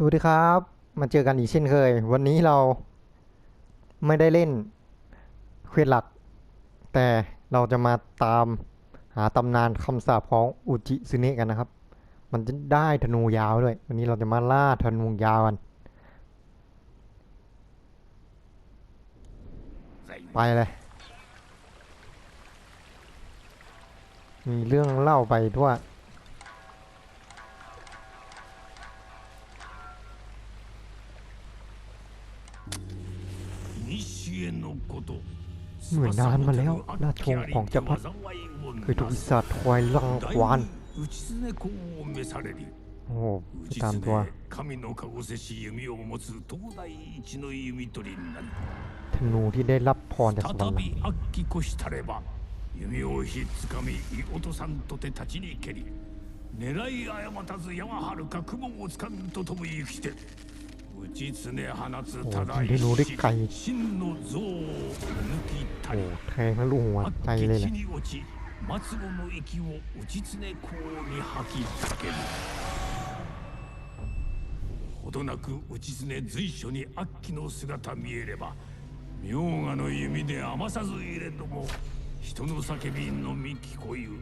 สวัสดีครับ มาเจอกันอีกเช่นเคย วันนี้เราไม่ได้เล่นเควสหลัก แต่เราจะมาตามหาตำนานคำสาปของอุจิซึเนะกันนะครับ มันจะได้ธนูยาวด้วย วันนี้เราจะมาล่าธนูยาวกัน ไปเลย มีเรื่องเล่าไปทั่ว เหมือนนานมาแล้วราชวงศ์ของจักรพรรดิ เคยถูกปีศาจควายลังควาน โอ้โหไปตามตัว 神のかごせし弓を持つ東大一の弓取りになり ธนูที่ได้รับพรจากสวรร 再 ค์ び悪鬼こしたれば弓をひっつかみ落とさんとて立ちに蹴り狙い誤たず山はるか雲をつかんと飛ぶ行きて 打ち常放つただ一真の像を抜きたりあっけ地に落ち松子の息を打ち常こうに吐きかける。ほどなく打ち常随所に悪鬼の姿見えれば明賀の弓で余さず入れども人の叫びのみ聞こゆ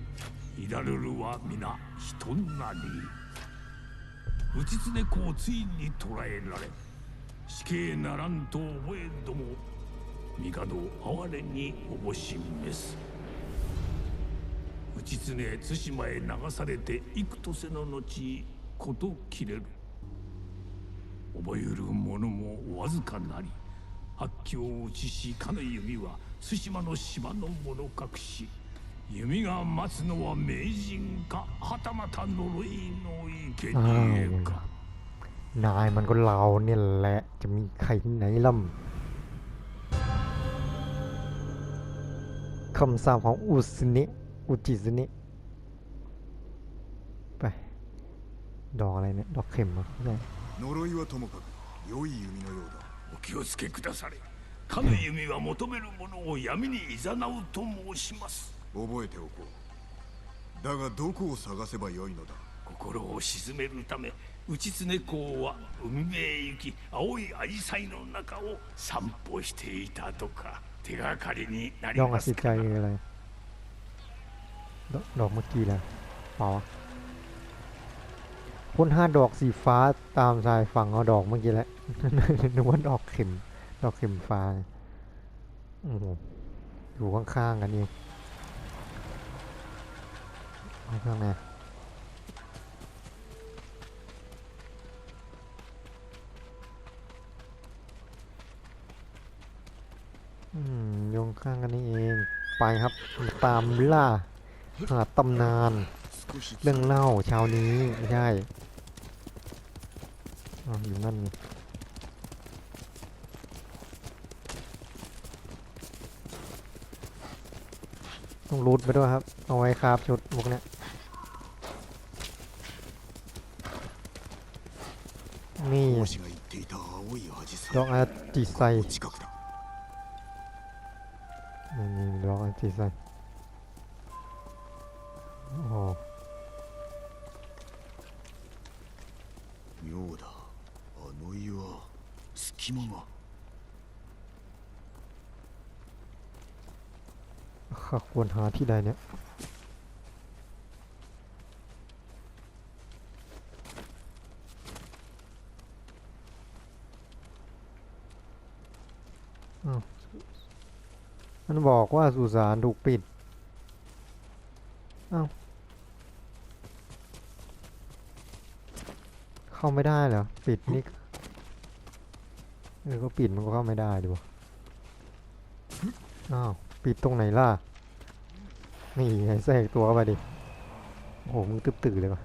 いだるるは皆人なり。打ちつね子をついに捕らえられ死刑ならんと覚えども帝を哀れにおぼしめす。内常対馬へ流されて幾とせの後事切れる。覚える者もわずかなり発狂を打ちしかの弓は対馬の島の者隠し。弓が待つのは名人かはたまた呪いの生贄か นายมันก็เราเนี่ยแหละ จะมีใครที่ไหนล่ำคำสาปของอุสเนะอุจิซึเนะไป ดอกอะไรเนี่ย ดอกเข็มเหรอไม่ใช่ 呪いはともかく良い弓のようだお気をつけくだされかの弓は求める者を闇に誘うと申します 覚えておこうだがどこを探せばよいのだ心を鎮めるため内常公は海辺へ行き青い紫陽花の中を散歩していたとか手がかりになり ดอกอ ま สิ す ใจ から อะไรดอกดอกเมื่อกี้แหละเปล่าวะพ่นห้าดอกสีฟ้าตามชายฝั่งเอาดอกเมื่อกี้แหละ นึกว่าดอกเข็ม ดอกเข็มฟ้าโอ้โหอยู่ข้างๆกันเอง เอาข้างในยงข้างกันนี่เอง ไปครับ ตามล่าหาตำนาน เรื่องเล่าเช้านี้ไม่ใช่ออยู่นั่นต้องรูดไปด้วยครับ เอาไว้ครับชุดพวกเนี้ย นี่ 王子が言っていた青いアジサイ ดอกอาจิไซ ここ近くだ นี่นี่ดอกอาจิไซโอ้ 妙だあの岩隙間が ข้าควรหาที่ใดเนี่ย บอกว่าสุสานถูกปิด เอ้า เข้าไม่ได้เหรอ ปิดนี่เออก็ปิดมันก็เข้าไม่ได้ดิวะอ้าว ปิดตรงไหนล่ะ นี่ไงแทรกตัวเข้าไปดิ โอ้โห มึงตึบตื่นเลยวะ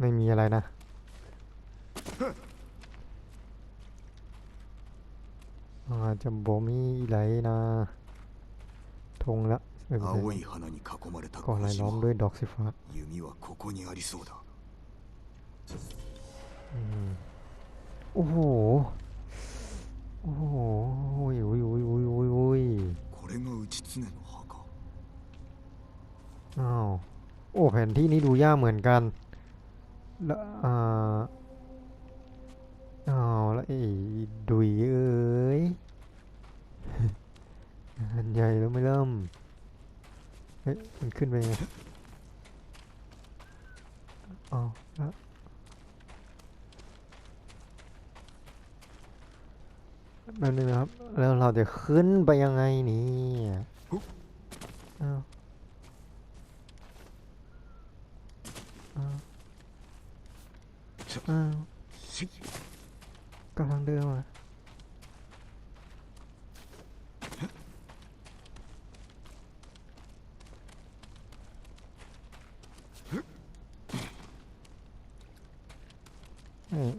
ไม่มีอะไรนะ อาจจะบ่มีไรนะ ธงละเออไม่ใช่ 青い花に囲まれた ก่อรายล้อมด้วยดอกสีฟ้า 弓はここにありそうだ อืมโอ้โห โอ้โหโอ้ยโอ้ยโอ้ยโอ้ยโอ้ยโอ้ย これが内常の墓 อ้าว โอ้แผนที่นี้ดูยากเหมือนกันแล้วอ่า เอาแล้วไอ้ดุยเอ้ยอันใหญ่แล้วไม่เริ่ม เฮ้ย มันขึ้นไปไงเอแล้วแป๊บนึงนะครับ แล้วเราจะขึ้นไปยังไงนี่ยอ้าวอ้าวอ้าว กำลังเดินมาเอ้ย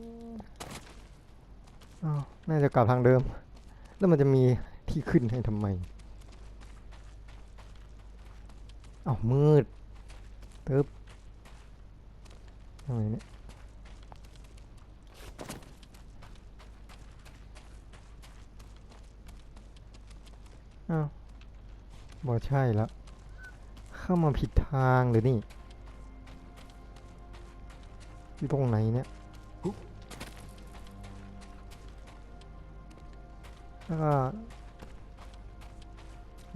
อ้าวน่าจะกลับทางเดิม แล้วมันจะมีที่ขึ้นให้ทำไมอ้าวมืดตึ๊บทำไมเนี่ย อ้าวบอใช่แล้วเข้ามาผิดทางหรือนี่อยู่ตรงไหนเนี่ยแล้วก็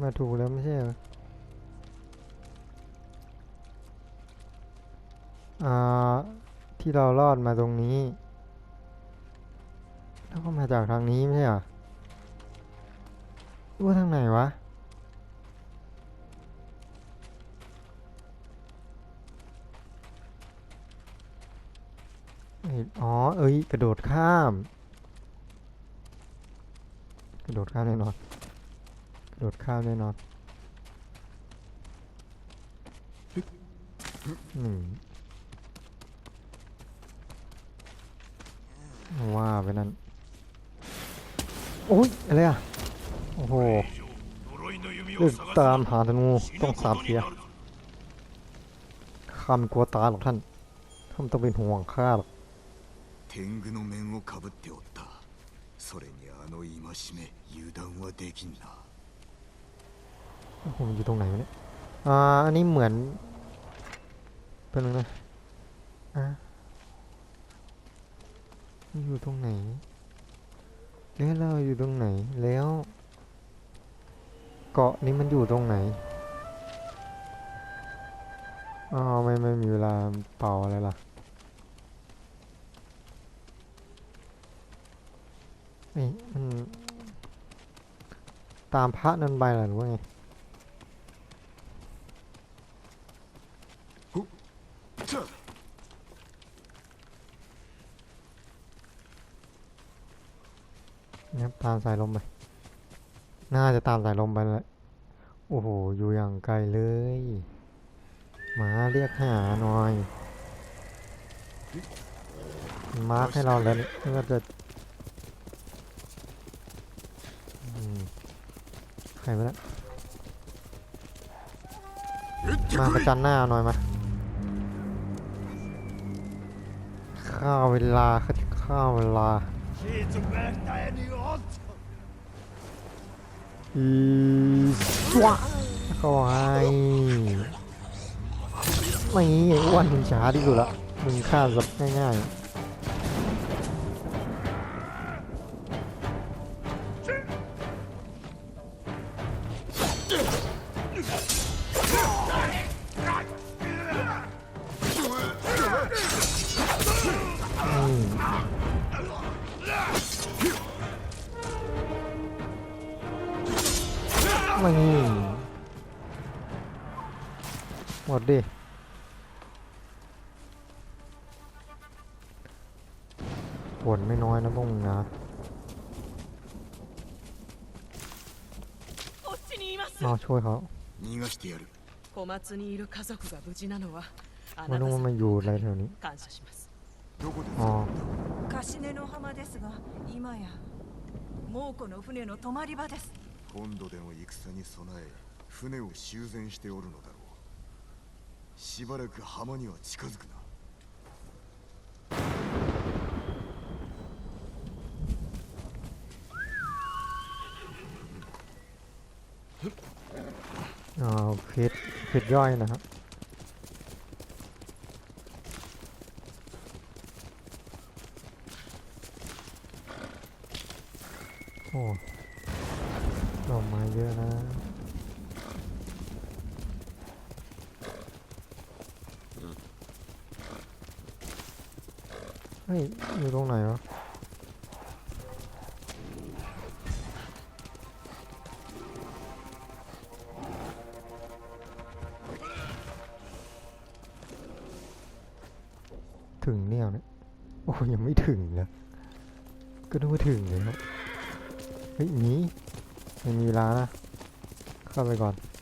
มาถูกแล้วไม่ใช่เหรออ่า ที่เรารอดมาตรงนี้ แล้วก็มาจากทางนี้ไม่ใช่เหรอ ว่าทางไหนวะ อ๋อ เอ้ย กระโดดข้าม กระโดดข้ามแน่นอน กระโดดข้ามแน่นอนอืมว่าไปนั่น โอ้ย อะไรอะ โอ้โห 呪いの弓 เลื を อก 探 ตาม す หาธนู 死 ต้อ ぬ ง こ สาม とに เสีย なる ข้าไม่กลัวตายหรอกท่าน ท่านไม่ต้องเป็นห่วงข้าหรอก 天狗の面をかぶっておったそれにあの戒め油断はできんな โอ้โหมันอยู่ตรงไหนวะเนี่ย อ่า อันนี้เหมือนเป็นงนะอ่ะมันอยู่ตรงไหนเอ๊ะเราอยู่ตรงไหน แล้ว เกาะนี้มันอยู่ตรงไหนอ๋อไม่ไม่มีเวลาเป่าอะไรล่ะนี่มันตามพระนันไปหรอหรือว่าไงเนี่ตามสายลมไป น่าจะตามสายลมไปเลยโอ้โห อยู่อย่างไกลเลย มาเรียกหาหน่อย มาร์คให้เราแล้วนี่ก็จะใครมาแล้วมาประจันหน้าหน่อยมาข้าวเวลาข้าวเวลา อีสวะเข้าให้ไม่อ้วนมึงช้าที่สุดละมึงฆ่าสับง่ายๆ ไม่หมดดิปวดไม่น้อยนะพวกมึงนะ こっちにいます มาช่วยเขา 逃がしてやる小松にいる家族が無事なのはあ ไม่ なた รู้ว่า 様 มาอยู่อะไรแถวนี้ 感謝しますどこで อ๋อ カシネの浜ですが今や猛虎の船の泊まり場です 本土での戦に備え船を修繕しておるのだろうしばらく浜には近づくな อ๋อเพชรเพชรย่อยนะครับ เข้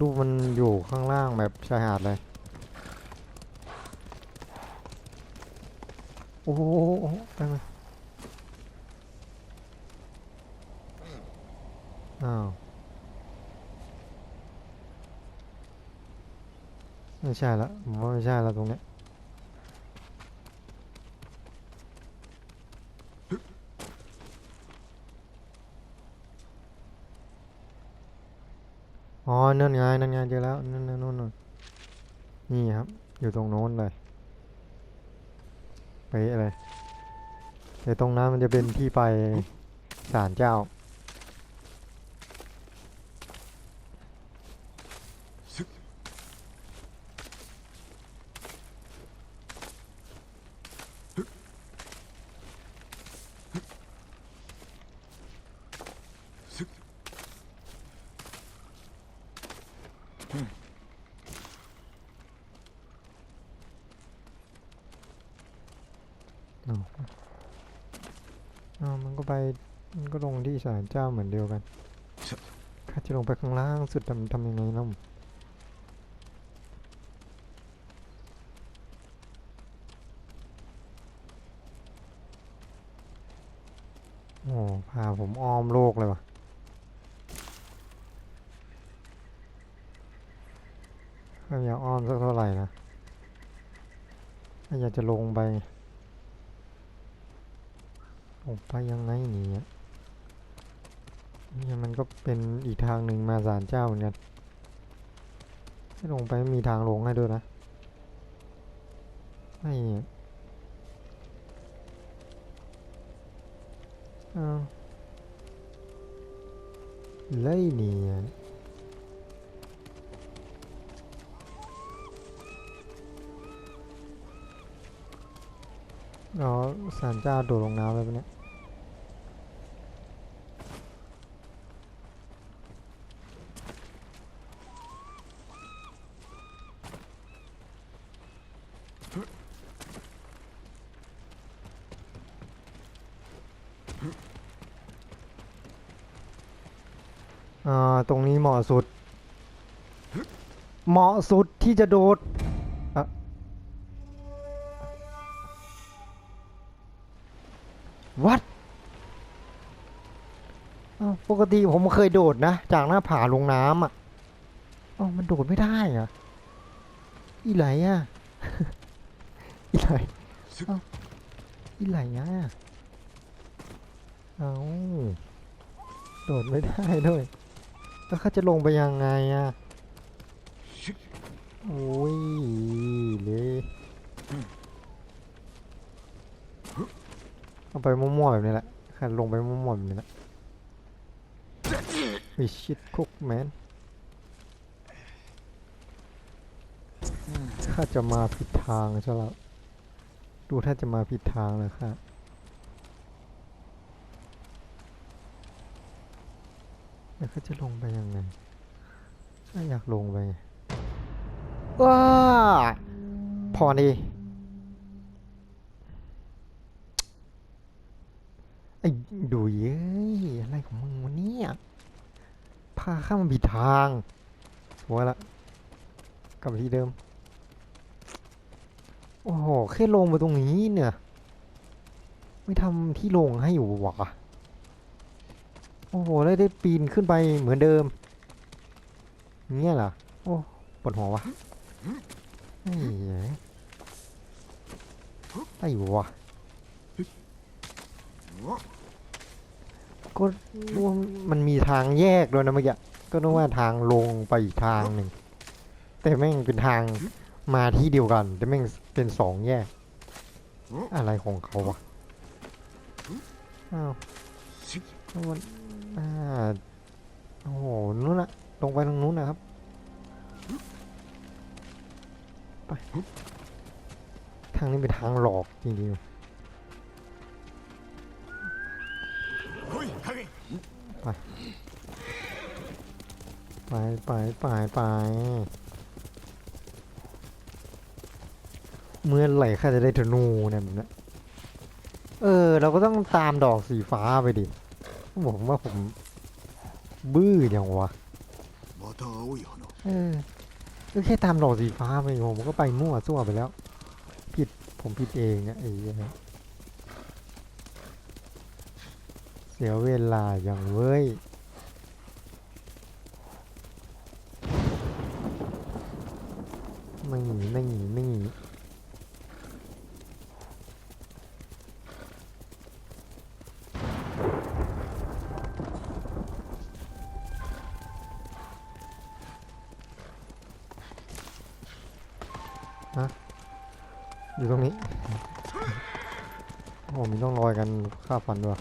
รูปมันอยู่ข้างล่างแบบชายหาดเลยโอ้โหอ้โหไปไหมอ้าวไม่ใช่ละผมว่าไม่ใช่ละตรงเนี้ยอ๋อ นั่นไงนั่นเจอแล้วนั่นนั่นนู่นนู่นนี่ครับ อยู่ตรงโน้นเลยไปอะไรเดี๋ยวตรงนั้นมันจะเป็นที่ไปศาลเจ้า อ้าวอ้าวมันก็ ไปมันก็ลงที่ศาลเจ้าเหมือนเดียวกันข้าจะลงไปข้างล่างสุดทำทำยังไงล่ะโอ้พาผมอ้อมโลกเลยว่ะก็อยากอ้อมสักเท่าไหร่นะถ้าอยากจะลงไป ลงไปยังไงเนี่ยนี่มันก็เป็นอีกทางหนึ่งมาศาลเจ้าเหมือนกันให้ลงไปมีทางลงให้ด้วยนะไม่เนี่ยอ้าวเลยเนี่ยอ๋อศาลเจ้าโดดลงน้ำเลยปะเนี่ย อ่าตรงนี้เหมาะสุด เหมาะสุดที่จะโดดวัดปกติผมเคยโดดนะ จากหน้าผาลงน้ำอะอ้าวมันโดดไม่ได้อะอีไหลอะอีไหลอีไหลอะเอาโดดไม่ได้ด้วย แล้วเขาจะลงไปยังไงอะโอ้ยเลยเอาไปมั่วๆแบบนี้แหละข้าลงไปมั่วๆแบบนี้แหละไอ้ชิดคุกแมนข้าจะมาผิดทางใช่แล้ว ดูถ้าจะมาผิดทางเลยค่ะ แล้วเขาจะลงไปยังไงถ้าอยากลงไปว้าพอดีไอ้ดูเย้ยอะไรของมึงวะเนี่ยเนี่ยพาข้ามผิดทางหัวละกลับที่เดิม โอ้โหแค่ลงมาตรงนี้เนี่ย ไม่ทำที่ลงให้อยู่หวะ โอ้โหแล้วได้ปีนขึ้นไปเหมือนเดิมเงี้ยเหรอ โอ้ปวดหัววะไอ้เหี้ยไอ้วะก็รู้ว่ามันมีทางแยกด้วยนะเมื่อกี้ก็นึกว่าทางลงไปอีกทางหนึ่ง แต่แม่งเป็นทางมาที่เดียวกัน แต่แม่งเป็นสองแยก อะไรของเขาวะอ้าว่าโอ้โหนู้นละลงไปตรงนู้นนะครับไปทางนี้เป็นทางหลอกจริงๆไปไปไปไปเมื่อไหร่ข้าจะได้ธนูเนี่ยแบบนี้เออ เราก็ต้องตามดอกสีฟ้าไปดิ ผมว่าผมบื้ออย่างวะเออก็แค่ตามหลอดสีฟ้าไปผมก็ไปมั่วซั่วไปแล้ว ผิดผมผิดเองอะไอ้เนี่ยเสียเวลาอย่างเว้ยไม่หนีไม่หนีไม่หนี อยู่ตรงนี้ โอ้ มีต้องรอยกันฆ่าฟันด้วย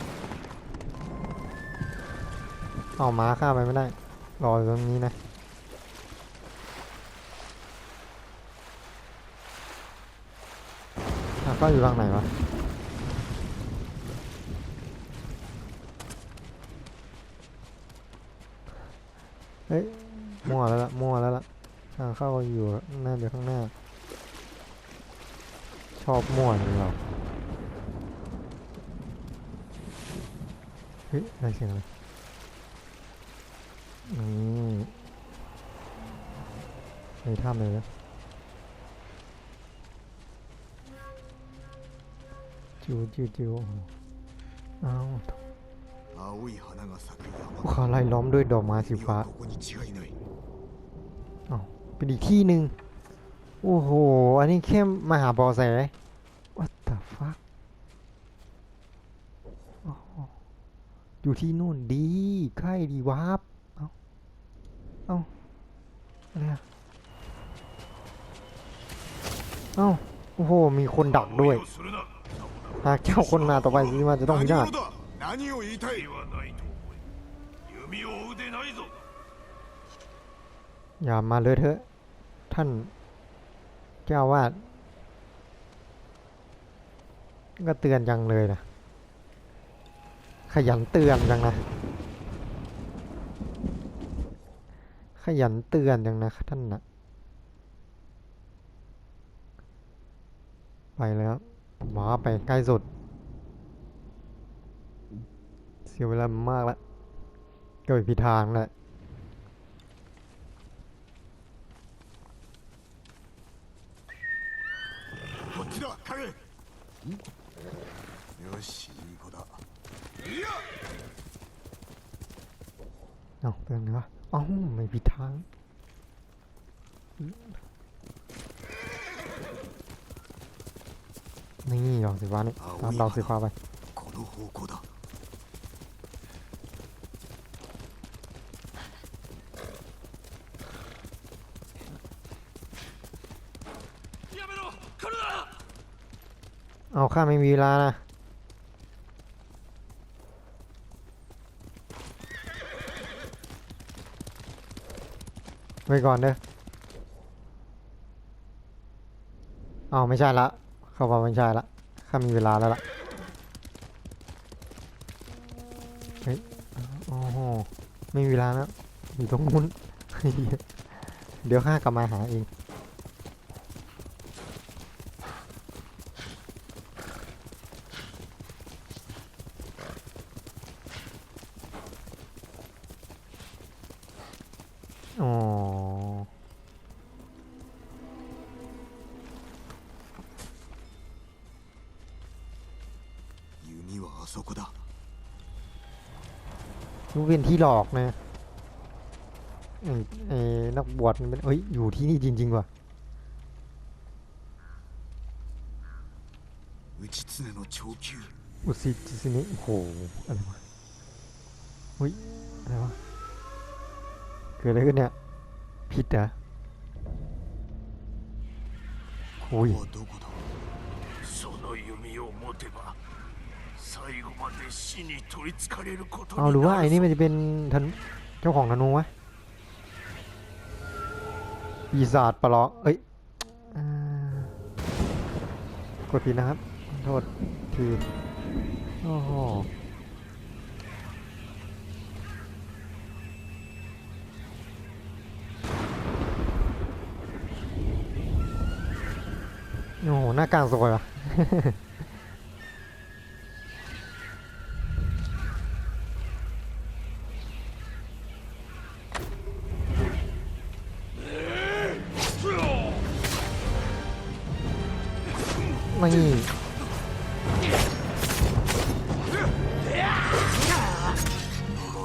เอาม้าฆ่าไปไม่ได้ รออยู่ตรงนี้นะก็อยู่ทางไหนวะเฮ้ยมั่วแล้วล่ะมั่วแล้วล่ะทางเข้าอยู่น่าจะข้างหน้า อบม่วนหรอกเฮ้ยอะไรเสียงอะไรอืมในถ้ำเลยนะจิวจิวจิวอ้าวภูเขาไล่ล้อมด้วยดอกไม้สีฟ้าอ๋อเป็นอีกที่หนึ่ง โอ้โห อันนี้แค่มาหาเบอแส What the fuck โอ้โหอยู่ที่นู่นดีใกล้ดีวาบเอาเอาอะไรอะเอ้า โอ้โห มีคนดักด้วย をするな หากเจ้าคนมาต่อไปสิมาจะต้องพิ 何 นาศ 者だ何を言いたいではないと思え弓を追うでないぞ อย่ามาเลยเถอะ ท่าน เจ้าอาวาดก็เตือนจังเลยนะขยันเตือนจังนะ ขยันเตือนจังนะท่านนะไปแล้วหมาไปใกล้สุด เสียเวลามากแล้วก็ไปผิดทางแหละ よしいい子だ เอาเตือนไงวะเอ้าไม่ผิดทางนี่ดอกสีฟ้านี่ตามดอกสีฟ้าไป この方向 ข้าไม่มีเวลานะไว้ก่อนเด้อเอาไม่ใช่ละ เข้ามาไม่ใช่ละ ข้ามีเวลาแล้วล่ะ เฮ้ย โอ้โห ไม่มีเวลาแล้ว อยู่ตรงนู้น เดี๋ยวข้ากลับมาหาเอง ที่หลอกนะไอ้นักบวชมันเอ้ยอยู่ที่นี่จริงๆว่ะอุจิจิสเนะโอ้โหอะไรวะเฮ้ยอะไรวะเกิดอะไรขึ้นเนี่ยผิดเหรอโอ้ย เอาหรือว่าไอ้นี่มันจะเป็นธนเจ้าของธนูวะปีศาจปลาะเอ้ยอกดผิดนะครับ โทษทีโอ้โหโอ้โหหน้ากลางสวยว่ะ ไม่呪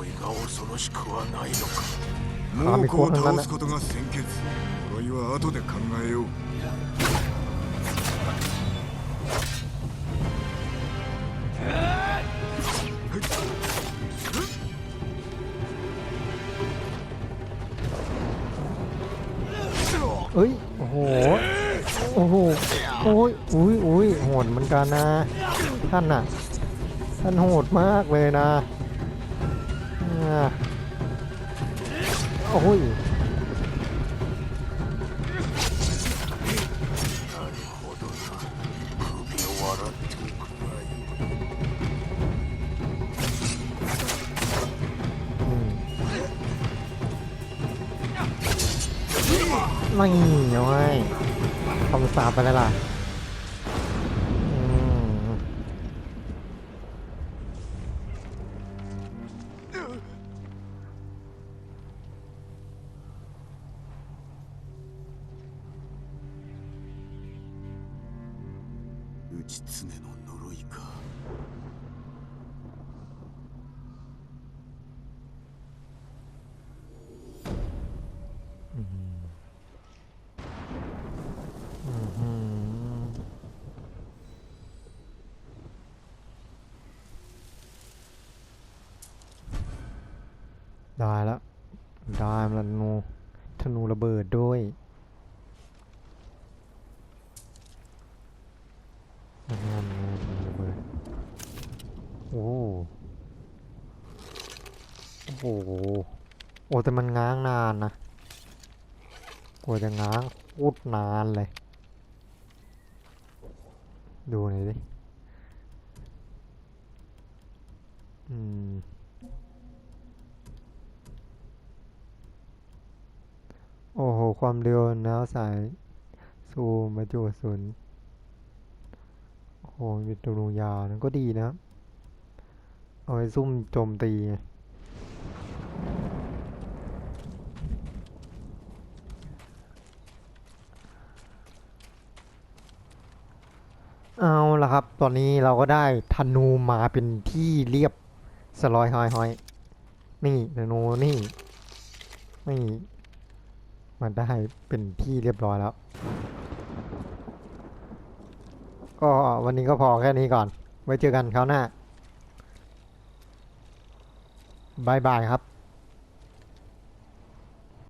いが恐ろしくはないのか。猛虎を倒すことが先決。呪いは後で考えようันนะ ท่านน่ะ ท่านโหดมากเลยนะโอ้ยไม่ยอาให้คำสาปไปเลยล่ะ ได้แล้ว ได้มาแล้วนูธนูระเบิดด้วยงานงานระเบิดโอ้โอ้โห โอ้แต่มันง้างนานนะ กว่าจะง้างโคตรนานเลย ดูหน่อยดิ อืม โอ้โห ความเร็วแล้วสาย ซูมมาจุศูนย์โอ้โหมีตัวนูยาวนั่นก็ดีนะครับเอาไว้ซุ่มโจมตีไงเอา ละครับ ตอนนี้เราก็ได้ธนูมาเป็นที่เรียบสลอยหอยหอยนี่ธนูนี่นี่มันได้เป็นที่เรียบร้อยแล้ว ก็วันนี้ก็พอแค่นี้ก่อน ไว้เจอกันคราวหน้าบายบายครับ